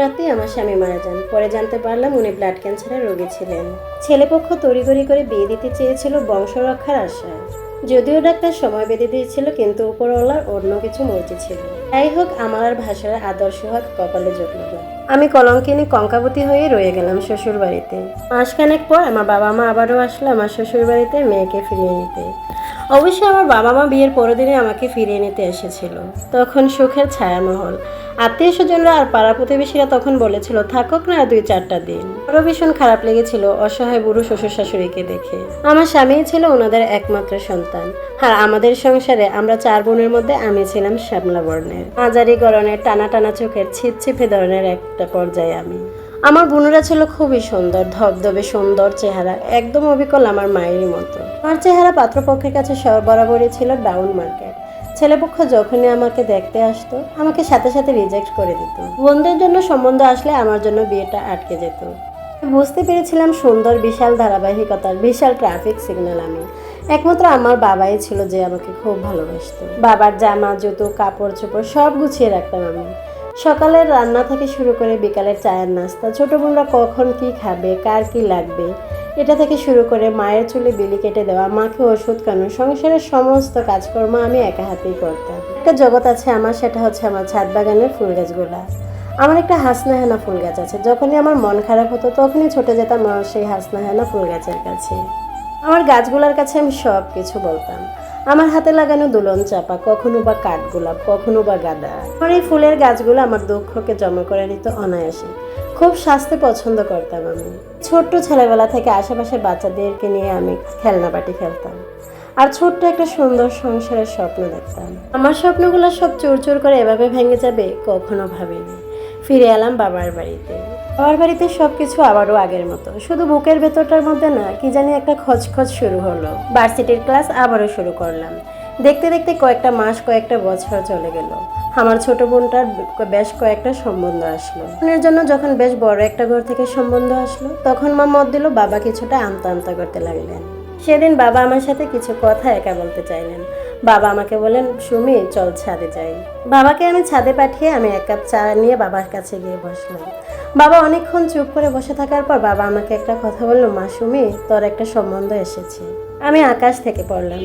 রাতেই আমার স্বামী মারা যান। পরে জানতে পারলাম উনি ব্লাড ক্যান্সারের রোগী ছিলেন। ছেলেপক্ষ তড়িঘড়ি করে বিয়ে দিতে চেয়েছিল বংশ রক্ষার আশায়। যদিও ডাক্তার সময় বেঁধে দিয়েছিল, কিন্তু উপরওয়ালার অন্য কিছু মর্জি ছিল। যাই হোক, আমার আর ভাষার আদর্শ হক কপালে জুটল আমি কলঙ্কিনী কঙ্কাবতী হয়ে রয়ে গেলাম শ্বশুর বাড়িতে মাসখানেক পর আমার বাবা মা আবারও আসলো আমার শ্বশুর বাড়িতে মেয়েকে ফিরিয়ে নিতে। অবশ্য আমার বাবা মা বিয়ের পরের দিনে আমাকে ফিরিয়ে নিতে এসেছিল। তখন সুখের ছায়ামহল। আত্মীয় স্বজনরা আর পাড়া প্রতিবেশীরা তখন বলেছিল, থাকুক না দুই চারটা দিন। আরও ভীষণ খারাপ লেগেছিল অসহায় বুড়ো শ্বশুর শাশুড়িকে দেখে। আমার স্বামী ছিল ওনাদের একমাত্র সন্তান। আর আমাদের সংসারে আমরা চার বোনের মধ্যে আমি ছিলাম শ্যামলা বর্ণের। মাঝারি গরনের টানা টানা চোখের, ছিপছিপে ধরনের একটা পর্যায়ে আমি। আমার বোনেরা ছিল খুবই সুন্দর, ধবধবে সুন্দর চেহারা, একদম অবিকল আমার মায়েরই মতো। আমার চেহারা পাত্রপক্ষের কাছে বরাবরই ছিল ডাউন মার্কেট ছেলেপক্ষ যখনই আমাকে দেখতে আসতো, আমাকে সাথে সাথে রিজেক্ট করে দিত। বোনদের জন্য সম্বন্ধ আসলে আমার জন্য বিয়েটা আটকে যেত। বুঝতে পেরেছিলাম সুন্দর, বিশাল ধারাবাহিকতার, বিশাল ট্রাফিক সিগন্যাল আমি। একমাত্র আমার বাবাই ছিল যে আমাকে খুব ভালোবাসতো। বাবার জামা, জুতো, কাপড় চোপড় সব গুছিয়ে রাখতাম আমি। সকালের রান্না থেকে শুরু করে বিকালের চায়ের নাস্তা, ছোটো বোনরা কখন কি খাবে, কার কি লাগবে এটা থেকে শুরু করে মায়ের চুলে বিলি কেটে দেওয়া, মাকে ওষুধ কানো সংসারের সমস্ত কাজকর্ম আমি একা হাতেই করতাম। একটা জগৎ আছে আমার, সেটা হচ্ছে আমার ছাদ বাগানের ফুল গাছগুলা। আমার একটা হাসনা হেনা ফুল গাছ আছে, যখনই আমার মন খারাপ হতো তখনই ছুটে যেতাম আমার সেই হাসনা হেনা ফুল গাছের কাছে। আমার গাছগুলোর কাছে আমি সব কিছু বলতাম। আমার হাতে লাগানো দুলন চাপা, কখনো বা কাঠগোলাপ, কখনো বা গাঁদা। আমার এই ফুলের গাছগুলো আমার দুঃখকে জমা করে নিত অনায়াসে। খুব স্বাস্থ্য পছন্দ করতাম আমি। ছোট্ট ছেলেবেলা থেকে আশেপাশে বাচ্চাদেরকে নিয়ে আমি খেলনাবাটি খেলতাম। আর ছোট্ট একটা সুন্দর সংসারের স্বপ্ন দেখতাম। আমার স্বপ্নগুলো সব চুর চুর করে এভাবে ভেঙে যাবে কখনো ভাবিনি। ফিরে এলাম বাবার বাড়িতে। বাবার বাড়িতে সব কিছু আবারও আগের মতো। শুধু বুকের ভেতরটার মধ্যে না, কি জানি একটা খচখচ শুরু হলো। ভার্সিটির ক্লাস আবারও শুরু করলাম। দেখতে দেখতে কয়েকটা মাস, কয়েকটা বছর চলে গেল। আমার ছোট বোনটার বেশ কয়েকটা সম্বন্ধ আসলো। বোনের জন্য যখন বেশ বড় একটা ঘর থেকে সম্বন্ধ আসলো, তখন মা মত দিল বাবা কিছুটা আমতা আমতা করতে লাগলেন। সেদিন বাবা আমার সাথে কিছু কথা একা বলতে চাইলেন। বাবা আমাকে বলেন সুমি, চল ছাদে যাই। বাবাকে আমি ছাদে পাঠিয়ে আমি এক কাপ চা নিয়ে বাবার কাছে গিয়ে বসলাম। বাবা অনেকক্ষণ চুপ করে বসে থাকার পর বাবা আমাকে একটা কথা বলল, মা, সুমি, তোর একটা সম্বন্ধ এসেছে। আমি আকাশ থেকে পড়লাম।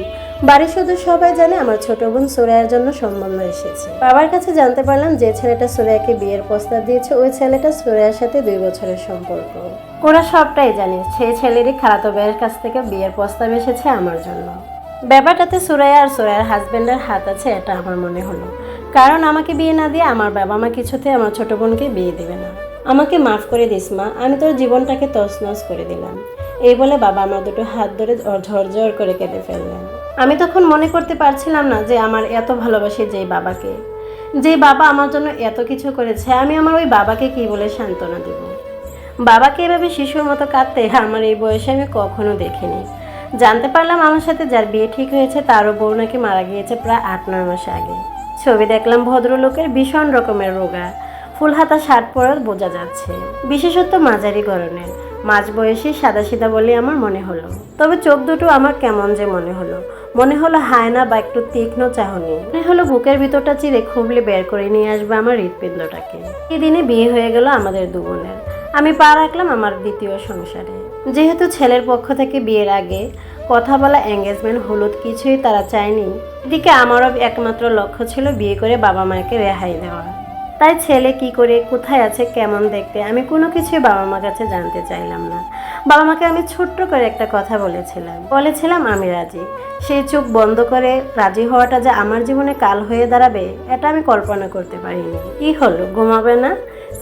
বাড়ির শুধু সবাই জানে আমার ছোট বোন সুরাইয়ের জন্য সম্বন্ধ এসেছে। বাবার কাছে জানতে পারলাম যে ছেলেটা সুরাইয়াকে বিয়ের প্রস্তাব দিয়েছে, ওই ছেলেটা সুরাইয়ার সাথে দুই বছরের সম্পর্ক। ওরা সবটাই জানে সেই ছেলেরই খালাতো ভাইয়ের কাছ থেকে বিয়ের প্রস্তাব এসেছে আমার জন্য। ব্যাপারটাতে সুরাইয়া আর সুরাইয়ার হাজব্যান্ডের হাত আছে, এটা আমার মনে হলো। কারণ আমাকে বিয়ে না দিয়ে আমার বাবা মা কিছুতে আমার ছোট বোনকে বিয়ে দেবে না। আমাকে মাফ করে দিস মা, আমি তোর জীবনটাকে তছনছ করে দিলাম। এই বলে বাবা আমার দুটো হাত ধরে ঝরঝর করে কেঁদে ফেললেন। আমি তখন মনে করতে পারছিলাম না যে আমার এত ভালোবাসি যেই বাবাকে। যে বাবা আমার জন্য এত কিছু করেছে, আমি আমার ওই বাবাকে কি বলে সান্ত্বনা দেব? বাবাকে এভাবে শিশুর মতো কাঁদতে আমার এই বয়সে আমি কখনো দেখিনি। জানতে পারলাম আমার সাথে যার বিয়ে ঠিক হয়েছে, তারও বউ নাকি মারা গিয়েছে প্রায় আট, নয় মাস আগে। ছবি দেখলাম ভদ্রলোকের ভীষণ রকমের রোগা। ফুল হাতা শার্ট পরে বোঝা যাচ্ছে। বিশেষত মাঝারি গরনের। মাঝ বয়সী সাদা সিদা বলে আমার মনে হলো। তবে চোখ দুটো আমার কেমন যে মনে হলো। মনে হলো হায়না বা একটু তীক্ষ্ণ চাহনি। মনে হলো বুকের ভিতরটা চিরে খুবলে বের করে নিয়ে আসবে আমার হৃৎপিণ্ডটাকে। এদিনে বিয়ে হয়ে গেল আমাদের দু বোনের আমি পা রাখলাম আমার দ্বিতীয় সংসারে। যেহেতু ছেলের পক্ষ থেকে বিয়ের আগে কথা বলা এঙ্গেজমেন্ট হলুদ কিছুই তারা চায়নি, এদিকে আমারও একমাত্র লক্ষ্য ছিল বিয়ে করে বাবা মাকে রেহাই দেওয়া। তাই ছেলে কি করে, কোথায় আছে, কেমন দেখতে, আমি কোনো কিছুই বাবা মার কাছে জানতে চাইলাম না। বাবা মাকে আমি ছোট্ট করে একটা কথা বলেছিলাম। বলেছিলাম, আমি রাজি। সেই চোখ বন্ধ করে রাজি হওয়াটা যে আমার জীবনে কাল হয়ে দাঁড়াবে, এটা আমি কল্পনা করতে পারিনি। কি হলো, ঘুমাবে না?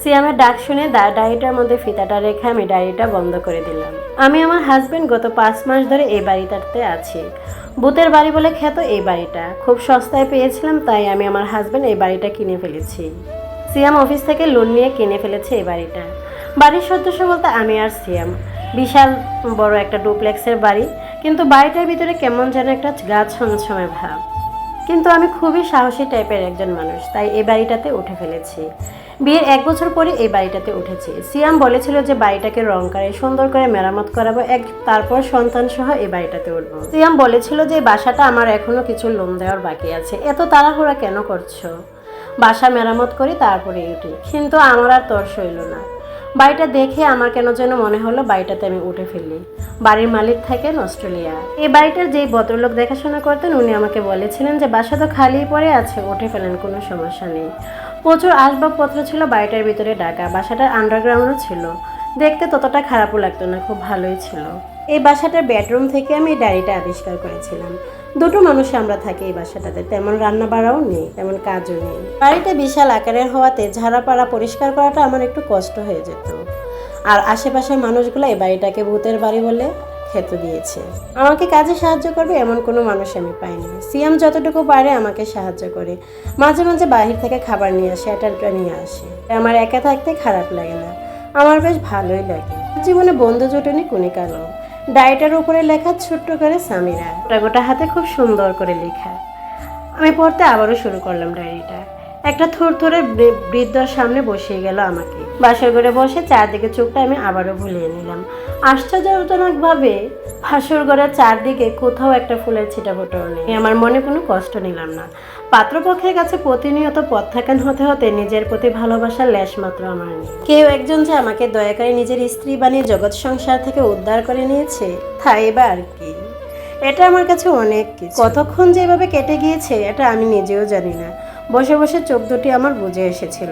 সিয়ামের ডাক শুনে ডায়েরিটার মধ্যে ফিতাটা রেখে আমি ডায়েরিটা বন্ধ করে দিলাম। আমি আমার হাজবেন্ড গত পাঁচ মাস ধরে এই বাড়িটাতে আছি। ভূতের বাড়ি বলে খ্যাত এই বাড়িটা। খুব সস্তায় পেয়েছিলাম, তাই আমি আমার হাজবেন্ড এই বাড়িটা কিনে ফেলেছি। সিয়াম অফিস থেকে লোন নিয়ে কিনে ফেলেছে এই বাড়িটা। বাড়ির সদস্য বলতে আমি আর সিয়াম। বিশাল বড় একটা ডুপ্লেক্সের বাড়ি, কিন্তু বাড়িটার ভিতরে কেমন যেন একটা গা ছমছমে ভাব। কিন্তু আমি খুবই সাহসী টাইপের একজন মানুষ, তাই এই বাড়িটাতে উঠে ফেলেছি। বিয়ের এক বছর পরে এই বাড়িটাতে উঠেছি। সিয়াম বলেছিল যে বাড়িটাকে রং করে, সুন্দর করে মেরামত করাবো, এক তারপর সন্তান সহ এই বাড়িটাতে উঠবো। সিয়াম বলেছিল যে বাসাটা আমার এখনও কিছু লোন দেওয়ার বাকি আছে। এত তাড়াহুড়া কেন করছ? বাসা মেরামত করি, তারপরে উঠি। কিন্তু আমার আর তর সইল না। বাড়িটা দেখে আমার কেন যেন মনে হলো বাড়িটাতে আমি উঠে ফেলি। বাড়ির মালিক থাকেন অস্ট্রেলিয়া। এই বাড়িটার যেই ভদ্রলোক দেখাশোনা করতেন, উনি আমাকে বলেছিলেন যে বাসা তো খালি পড়ে আছে, উঠে ফেলেন, কোনো সমস্যা নেই। প্রচুর আসবাবপত্র ছিল বাড়িটার ভিতরে ডাকা বাসাটা আন্ডারগ্রাউন্ডও ছিল। দেখতে ততটা খারাপও লাগতো না, খুব ভালোই ছিল। এই বাসাটার বেডরুম থেকে আমি ডায়েরিটা আবিষ্কার করেছিলাম। দুটো মানুষে আমরা থাকি এই বাসাটাতে। তেমন রান্না বাড়াও নেই, তেমন কাজও নেই। বাড়িটা বিশাল আকারের হওয়াতে ঝাড়াপাড়া পরিষ্কার করাটা আমার একটু কষ্ট হয়ে যেত। আর আশেপাশের মানুষগুলো এই বাড়িটাকে ভূতের বাড়ি বলে খেতে দিয়েছে। আমাকে কাজে সাহায্য করবে এমন কোনো মানুষ আমি পাইনি। সিয়াম যতটুকু পারে আমাকে সাহায্য করে। মাঝে মাঝে বাহির থেকে খাবার নিয়ে আসে এটা নিয়ে আসে। আমার একা থাকতে খারাপ লাগে না। আমার বেশ ভালোই লাগে। জীবনে বন্ধু জোটেনি কুনি কালো ডায়েটার উপরে লেখা ছোট্ট করে সামিরা। গোটা গোটা হাতে খুব সুন্দর করে লেখা। আমি পড়তে আবারও শুরু করলাম ডায়েরিটা। একটা থর থরে বৃদ্ধর সামনে বসিয়ে গেল আমাকে। বাসর ঘরে বসে চারদিকে চোখটা আমি আবারও ভুলিয়ে নিলাম। আশ্চর্যজনকভাবে ভাসর ঘরের চারদিকে কোথাও একটা ফুলের ছিটা ফোটাও নেই আমার মনে কোনো কষ্ট নিলাম না। পাত্রপক্ষের কাছে প্রতিনিয়ত প্রত্যাখ্যান হতে হতে নিজের প্রতি ভালোবাসার লেশ মাত্র আমার নেই। কেউ একজন যে আমাকে দয়া করে নিজের স্ত্রী বানিয়ে জগৎ সংসার থেকে উদ্ধার করে নিয়েছে তাই বা আর কি? এটা আমার কাছে অনেক কতক্ষণ যে এভাবে কেটে গিয়েছে, এটা আমি নিজেও জানি না। বসে বসে চোখ দুটি আমার বুঝে এসেছিল।